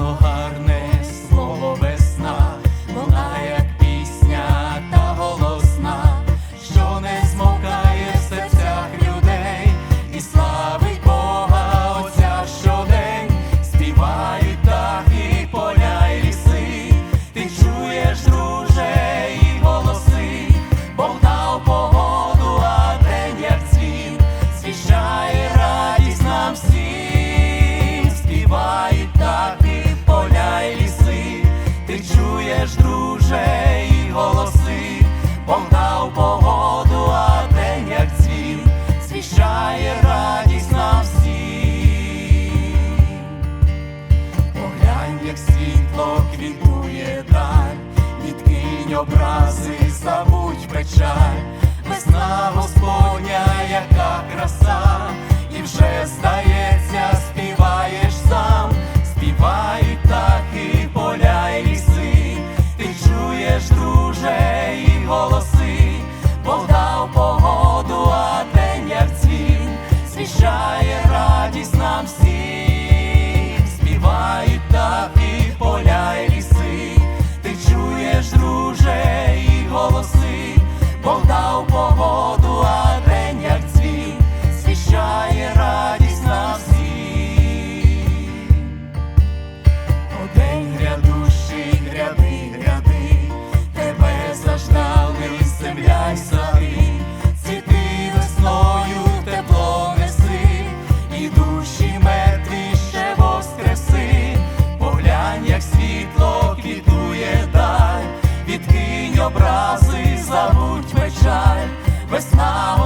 の花 Співає радість на всіх, поглянь, як світло квітує даль, відкинь образи, забудь печаль, весна Господня, яка краса, і вже здається, співаєш сам, співають птахи, поля і ліси, ти чуєш, дуже і голоси. поспішає радість нам всім. образи, забудь печаль, весна.